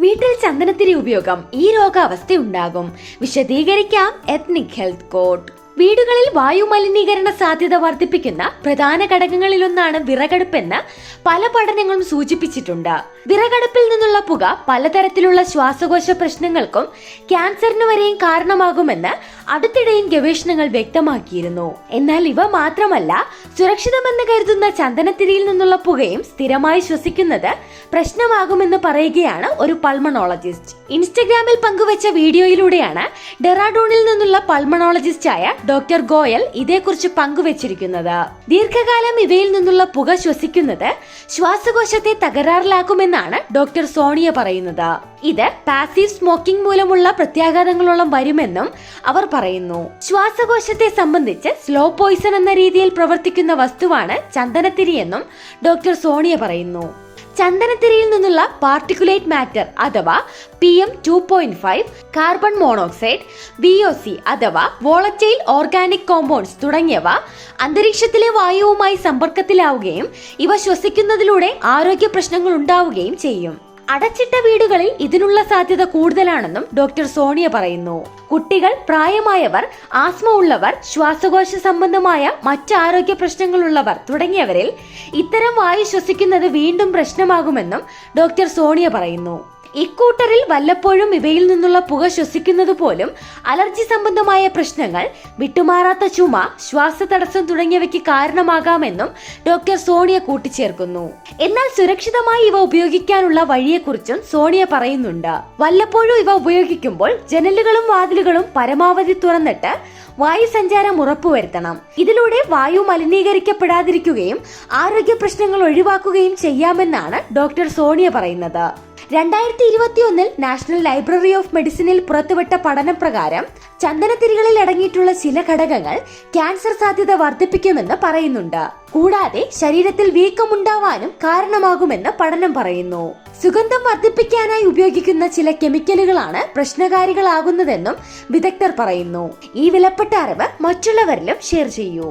വീട്ടിൽ ചന്ദനത്തിരി ഉപയോഗം ഈ രോഗാവസ്ഥ ഉണ്ടാകും വിശദീകരിക്കാം എത്നിക് ഹെൽത്ത് കോഡ് വീടുകളിൽ വായു മലിനീകരണ സാധ്യത വർദ്ധിപ്പിക്കുന്ന പ്രധാന ഘടകങ്ങളിലൊന്നാണ് വിറകടുപ്പെന്ന് പല പഠനങ്ങളും സൂചിപ്പിച്ചിട്ടുണ്ട്. വിറകടുപ്പിൽ നിന്നുള്ള പുക പലതരത്തിലുള്ള ശ്വാസകോശ പ്രശ്നങ്ങൾക്കും ക്യാൻസറിന് വരെയും കാരണമാകുമെന്ന് അടുത്തിടെയും ഗവേഷണങ്ങൾ വ്യക്തമാക്കിയിരുന്നു. എന്നാൽ ഇവ മാത്രമല്ല സുരക്ഷിതമെന്ന് കരുതുന്ന ചന്ദനത്തിരിയിൽ നിന്നുള്ള പുകയും സ്ഥിരമായി ശ്വസിക്കുന്നത് പ്രശ്നമാകുമെന്ന് പറയുകയാണ് ഒരു പൾമണോളജിസ്റ്റ്. ഇൻസ്റ്റഗ്രാമിൽ പങ്കുവച്ച വീഡിയോയിലൂടെയാണ് ഡെറാഡൂണിൽ നിന്നുള്ള പൾമണോളജിസ്റ്റായ ഡോക്ടർ ഗോയൽ ഇതേക്കുറിച്ച് പങ്കുവച്ചിരിക്കുന്നത്. ദീർഘകാലം ഇവയിൽ നിന്നുള്ള പുക ശ്വസിക്കുന്നത് ശ്വാസകോശത്തെ തകരാറിലാക്കുമെന്നാണ് ഡോക്ടർ സോണിയ പറയുന്നത്. ഇത് പാസീവ് സ്മോക്കിംഗ് മൂലമുള്ള പ്രത്യാഘാതങ്ങളോളം വരുമെന്നും അവർ പറയുന്നു. ശ്വാസകോശത്തെ സംബന്ധിച്ച് സ്ലോ പോയിസൺ എന്ന രീതിയിൽ പ്രവർത്തിക്കുന്ന വസ്തുവാണ് ചന്ദനത്തിരിയെന്നും ഡോക്ടർ സോണിയ പറയുന്നു. ചന്ദനത്തിരിയിൽ നിന്നുള്ള പാർട്ടിക്കുലേറ്റ് മാറ്റർ അഥവാ P M two point five carbon monoxide V O C അഥവാ വോളറ്റൈൽ ഓർഗാനിക് കോമ്പൗണ്ട്സ് തുടങ്ങിയവ അന്തരീക്ഷത്തിലെ വായുവുമായി സമ്പർക്കത്തിലാവുകയും ഇവ ശ്വസിക്കുന്നതിലൂടെ ആരോഗ്യ പ്രശ്നങ്ങൾ ഉണ്ടാവുകയും ചെയ്യും. അടച്ചിട്ട വീടുകളിൽ ഇതിനുള്ള സാധ്യത കൂടുതലാണെന്നും ഡോക്ടർ സോണിയ പറയുന്നു. കുട്ടികൾ പ്രായമായവർ ആസ്മ ഉള്ളവർ ശ്വാസകോശ സംബന്ധമായ മറ്റ് ആരോഗ്യ പ്രശ്നങ്ങളുള്ളവർ തുടങ്ങിയവരിൽ ഇത്തരം വായു ശ്വസിക്കുന്നത് വീണ്ടും പ്രശ്നമാകുമെന്നും ഡോക്ടർ സോണിയ പറയുന്നു. ഇക്കൂട്ടറിൽ വല്ലപ്പോഴും ഇവയിൽ നിന്നുള്ള പുക ശ്വസിക്കുന്നത് പോലും അലർജി സംബന്ധമായ പ്രശ്നങ്ങൾ വിട്ടുമാറാത്ത ചുമ ശ്വാസതടസ്സം തുടങ്ങിയവയ്ക്ക് കാരണമാകാമെന്നും ഡോക്ടർ സോണിയ കൂട്ടിച്ചേർക്കുന്നു. എന്നാൽ സുരക്ഷിതമായി ഇവ ഉപയോഗിക്കാനുള്ള വഴിയെക്കുറിച്ചും സോണിയ പറയുന്നുണ്ട്. വല്ലപ്പോഴും ഇവ ഉപയോഗിക്കുമ്പോൾ ജനലുകളും വാതിലുകളും പരമാവധി തുറന്നിട്ട് വായു സഞ്ചാരം ഉറപ്പുവരുത്തണം. ഇതിലൂടെ വായു മലിനീകരിക്കപ്പെടാതിരിക്കുകയും ആരോഗ്യ പ്രശ്നങ്ങൾ ഒഴിവാക്കുകയും ചെയ്യാമെന്നാണ് ഡോക്ടർ സോണിയ പറയുന്നത്. രണ്ടായിരത്തി ഇരുപത്തിയൊന്നിൽ നാഷണൽ ലൈബ്രറി ഓഫ് മെഡിസിനിൽ പുറത്തുവിട്ട പഠനപ്രകാരം ചന്ദനത്തിരികളിൽ അടങ്ങിയിട്ടുള്ള ചില ഘടകങ്ങൾ ക്യാൻസർ സാധ്യത വർദ്ധിപ്പിക്കുമെന്ന് പറയുന്നുണ്ട്. കൂടാതെ ശരീരത്തിൽ വീക്കമുണ്ടാവാനും കാരണമാകുമെന്ന് പഠനം പറയുന്നു. സുഗന്ധം വർദ്ധിപ്പിക്കാനായി ഉപയോഗിക്കുന്ന ചില കെമിക്കലുകളാണ് പ്രശ്നകാരികളാകുന്നതെന്നും വിദഗ്ധർ പറയുന്നു. ഈ വിലപ്പെട്ട അറിവ് മറ്റുള്ളവരിലും ഷെയർ ചെയ്യൂ.